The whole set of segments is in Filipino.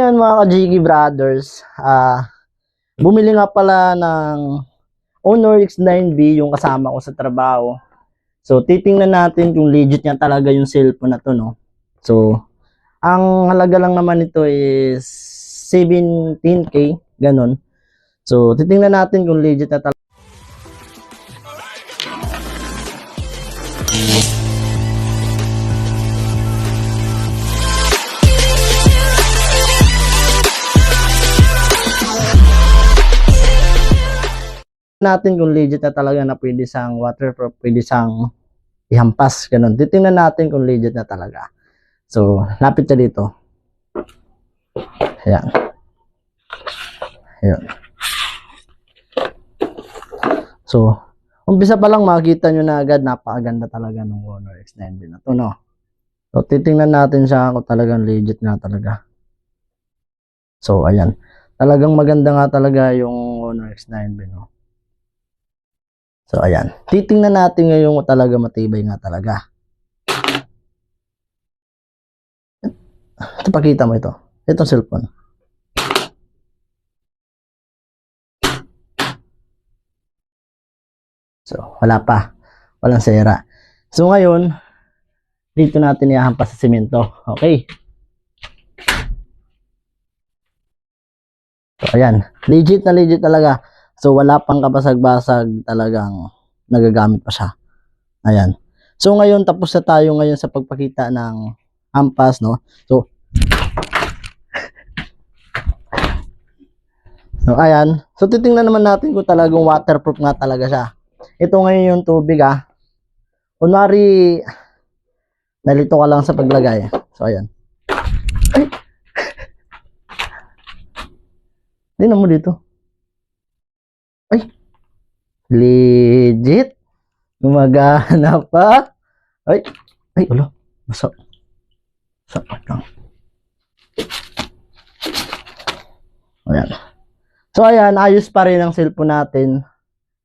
Ayan mga ka-Jiggy brothers, ah bumili nga pala ng Honor X9B yung kasama ko sa trabaho. So titingnan natin kung legit niya talaga yung cellphone na to, no? So ang halaga lang naman nito is 17k, ganun. So titingnan natin kung legit na talaga. Natin kung legit na talaga na pwede sang waterproof, pwede sang ihampas, ganun. Titingnan natin kung legit na talaga. So, lapit ka dito. Ayan. Ayan. So, umpisa pa lang makikita nyo na agad, napakaganda talaga ng Honor X9B na to, no? So, titingnan natin siya kung talagang legit nga talaga. So, ayan. Talagang maganda nga talaga yung Honor X9B, no? So, ayan. Titingnan natin ngayon kung talaga matibay nga talaga. Ito, pakita mo ito. Itong cellphone. So, wala pa. Walang sera. So, ngayon, dito natin ihahampas sa simento. Okay. So, ayan. Legit na legit talaga. So, wala pang kabasag-basag talagang nagagamit pa siya. Ayan. So, ngayon, tapos na tayo ngayon sa pagpakita ng ampas, no? So, so, ayan. So, titingnan naman natin kung talagang waterproof nga talaga siya. Ito ngayon yung tubig, ah. Kunwari, nalito ka lang sa paglagay. So, ayan. Ay! Tingnan mo dito. Legit. Gumagana pa. Ay. Ay, ulo. Basa. Sapat lang. Ayan. So, ayan. Ayos pa rin ang cellphone natin.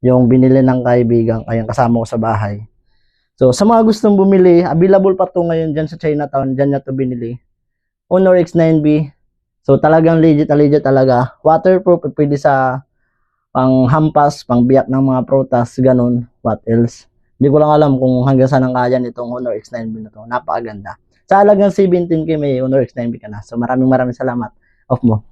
Yung binili ng kaibigan, ayang kasama ko sa bahay. So, sa mga gustong bumili, available pa to ngayon dyan sa Chinatown. Dyan na to binili. Honor X9B. So, talagang legit na legit talaga. Waterproof, pwede sa pang hampas, pang biyak ng mga protas, ganun. What else? Hindi ko lang alam kung hanggang saan ang kaya nitong Honor X9B na to. Napakaganda. Sa halagang 17k may Honor X9B ka na. So, maraming maraming salamat. Off mo.